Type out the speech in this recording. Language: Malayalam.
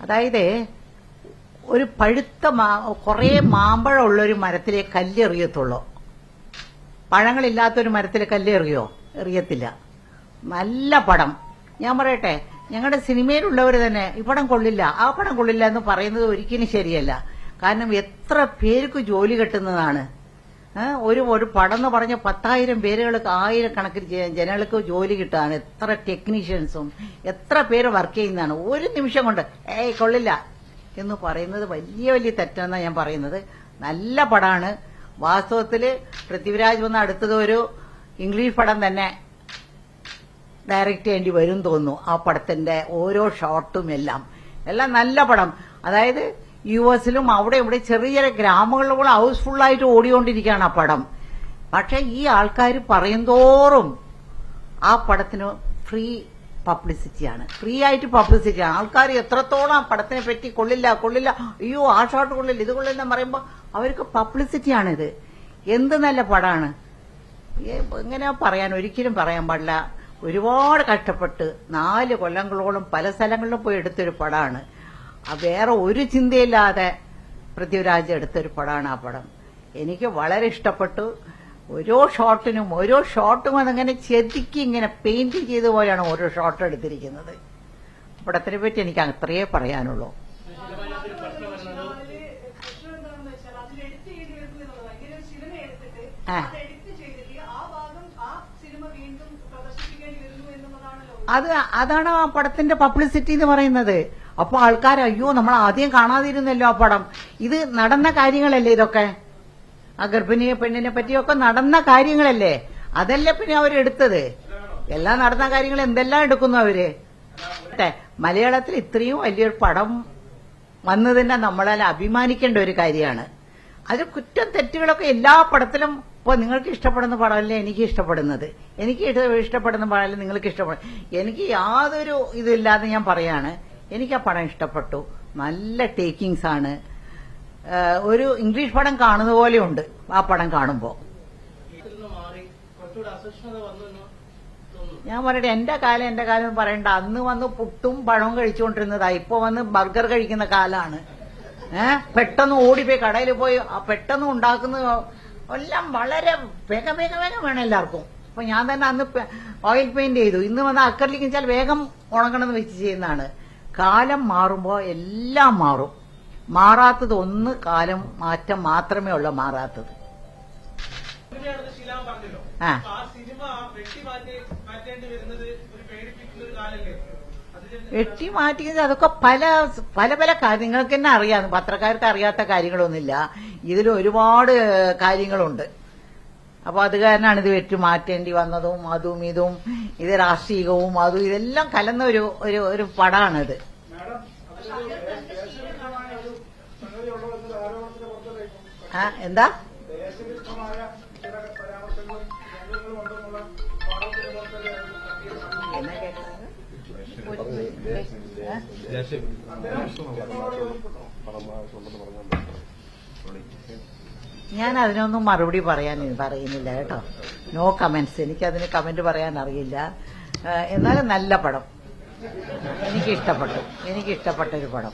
അതായത് ഒരു പഴുത്ത മാ കുറേ മാമ്പഴം ഉള്ളൊരു മരത്തിലെ കല്ലെറിയത്തുള്ളൂ. പഴങ്ങളില്ലാത്തൊരു മരത്തിൽ കല്ലെറിയോ? എറിയത്തില്ല. നല്ല പടം. ഞാൻ പറയട്ടെ ഞങ്ങളുടെ സിനിമയിലുള്ളവർ തന്നെ ഈ പടം കൊള്ളില്ല ആ പടം കൊള്ളില്ല എന്ന് പറയുന്നത് ഒരിക്കലും ശരിയല്ല. കാരണം എത്ര പേർക്ക് ജോലി കിട്ടുന്നതാണ്. ഒരു ഒരു പടം എന്ന് പറഞ്ഞ പത്തായിരം പേരുകൾക്ക് ആയിരക്കണക്കിന് ജനങ്ങൾക്ക് ജോലി കിട്ടാണ് എത്ര ടെക്നീഷ്യൻസും എത്ര പേര് വർക്ക് ചെയ്യുന്നതാണ്. ഒരു നിമിഷം കൊണ്ട് ഏയ് കൊള്ളില്ല എന്ന് പറയുന്നത് വലിയ വലിയ തെറ്റാണെന്നാണ് ഞാൻ പറയുന്നത്. നല്ല പടമാണ് വാസ്തവത്തിൽ പൃഥ്വിരാജ് വന്ന അടുത്തത് ഒരു ഇംഗ്ലീഷ് പടം തന്നെ ഡയറക്റ്റ് ചെയ്യേണ്ടി വരും തോന്നുന്നു ആ പടത്തിന്റെ ഓരോ ഷോട്ടും എല്ലാം. എല്ലാം നല്ല പടം. അതായത് യു എസിലും അവിടെ ഇവിടെ ചെറിയ ചെറിയ ഗ്രാമങ്ങളിലും ഹൗസ്ഫുള്ളായിട്ട് ഓടിക്കൊണ്ടിരിക്കുകയാണ് ആ പടം. പക്ഷെ ഈ ആൾക്കാർ പറയുന്തോറും ആ പടത്തിന് ഫ്രീ പബ്ലിസിറ്റിയാണ്. ഫ്രീ ആയിട്ട് പബ്ലിസിറ്റിയാണ് ആൾക്കാർ എത്രത്തോളം ആ പടത്തിനെ പറ്റി കൊള്ളില്ല കൊള്ളില്ല അയ്യോ ആ ഷോട്ട് കൊള്ളില്ല ഇത് കൊള്ളില്ല എന്ന് പറയുമ്പോൾ അവർക്ക് പബ്ലിസിറ്റിയാണിത്. എന്ത് നല്ല പടമാണ് എങ്ങനെയാ എങ്ങനെ പറയാൻ ഒരിക്കലും പറയാൻ പാടില്ല. ഒരുപാട് കഷ്ടപ്പെട്ട് നാല് കൊല്ലങ്ങളോളം പല സ്ഥലങ്ങളിലും പോയി എടുത്തൊരു പടമാണ് വേറെ ഒരു ചിന്തയില്ലാതെ പൃഥ്വിരാജ് എടുത്തൊരു പടമാണ് ആ പടം. എനിക്ക് വളരെ ഇഷ്ടപ്പെട്ടു. ഓരോ ഷോട്ടിനും ഓരോ ഷോട്ടും അതങ്ങനെ ചെതുക്കി ഇങ്ങനെ പെയിന്റ് ചെയ്ത പോലെയാണ് ഓരോ ഷോട്ട് എടുത്തിരിക്കുന്നത്. പടത്തിനെ പറ്റി എനിക്ക് അത്രയേ പറയാനുള്ളൂ. അത് അതാണ് ആ പടത്തിന്റെ പബ്ലിസിറ്റി എന്ന് പറയുന്നത്. അപ്പൊ ആൾക്കാർ അയ്യോ നമ്മൾ ആദ്യം കാണാതിരുന്നല്ലോ ആ പടം. ഇത് നടന്ന കാര്യങ്ങളല്ലേ ഇതൊക്കെ? ആ ഗർഭിണിയെ പെണ്ണിനെ പറ്റിയൊക്കെ നടന്ന കാര്യങ്ങളല്ലേ? അതല്ലേ പിന്നെ അവരെടുത്തത് എല്ലാം നടന്ന കാര്യങ്ങൾ എന്തെല്ലാം എടുക്കുന്നു അവർ? മലയാളത്തിൽ ഇത്രയും വലിയൊരു പടം വന്നതിനെ നമ്മളാൽ അഭിമാനിക്കേണ്ട ഒരു കാര്യമാണ്. അതിൽ കുറ്റം തെറ്റുകളൊക്കെ എല്ലാ പടത്തിലും ഇപ്പൊ നിങ്ങൾക്ക് ഇഷ്ടപ്പെടുന്ന പടമല്ലേ എനിക്ക് ഇഷ്ടപ്പെടുന്നത്? എനിക്ക് ഇഷ്ടപ്പെടുന്ന പടമല്ലേ നിങ്ങൾക്ക് ഇഷ്ടപ്പെടും എനിക്ക് യാതൊരു ഇതില്ലാതെ ഞാൻ പറയാണ്. എനിക്ക് ആ പടം ഇഷ്ടപ്പെട്ടു. നല്ല ടേക്കിങ്സ് ആണ്. ഒരു ഇംഗ്ലീഷ് പടം കാണുന്ന പോലെ ഉണ്ട് ആ പടം കാണുമ്പോൾ ഞാൻ പറയട്ടെ എന്റെ കാലം എന്റെ കാലം പറയണ്ട. അന്ന് വന്ന് പുട്ടും പഴവും കഴിച്ചുകൊണ്ടിരുന്നതാ. ഇപ്പൊ വന്ന് ബർഗർ കഴിക്കുന്ന കാലാണ്. ഏ? പെട്ടെന്ന് ഓടിപ്പോയി കടയിൽ പോയി പെട്ടെന്ന് ഉണ്ടാക്കുന്ന എല്ലാം വളരെ വേഗം വേഗം വേഗം വേണം എല്ലാവർക്കും. അപ്പൊ ഞാൻ തന്നെ അന്ന് ഓയിൽ പെയിന്റ് ചെയ്തു. ഇന്ന് വന്ന് അക്കറിലേക്ക് വെച്ചാൽ വേഗം ഉണങ്ങണമെന്ന് വെച്ച് ചെയ്യുന്നതാണ്. കാലം മാറുമ്പോൾ എല്ലാം മാറും. മാറാത്തത് ഒന്ന് കാലം മാറ്റം മാത്രമേ ഉള്ള മാറാത്തത്. ആ. വെട്ടി മാറ്റി മാറ്റേണ്ടി വരുന്നത് ഒരു പേടിപ്പിക്കുന്ന ഒരു കാലല്ലേ? വെട്ടി മാറ്റിയത് അതൊക്കെ പല പല പല കാര്യം നിങ്ങൾക്ക് തന്നെ അറിയാം. പത്രക്കാർക്ക് അറിയാത്ത കാര്യങ്ങളൊന്നുമില്ല. ഇതിൽ ഒരുപാട് കാര്യങ്ങളുണ്ട്. അപ്പൊ അത് കാരണമാണ് ഇത് വെറ്റു മാറ്റേണ്ടി വന്നതും അതും ഇതും ഇത് രാഷ്ട്രീയവും അതും ഇതെല്ലാം കലന്ന ഒരു ഒരു ഒരു പടമാണിത് ആ എന്താ? ഞാൻ അതിനൊന്നും മറുപടി പറയാൻ പറയുന്നില്ല കേട്ടോ. നോ കമന്റ്സ് എനിക്ക് അതിന് കമന്റ് പറയാൻ അറിയില്ല. എന്നാലും നല്ല പടം. എനിക്ക് ഇഷ്ടപ്പെട്ടു എനിക്ക് ഇഷ്ടപ്പെട്ട ഒരു പടം.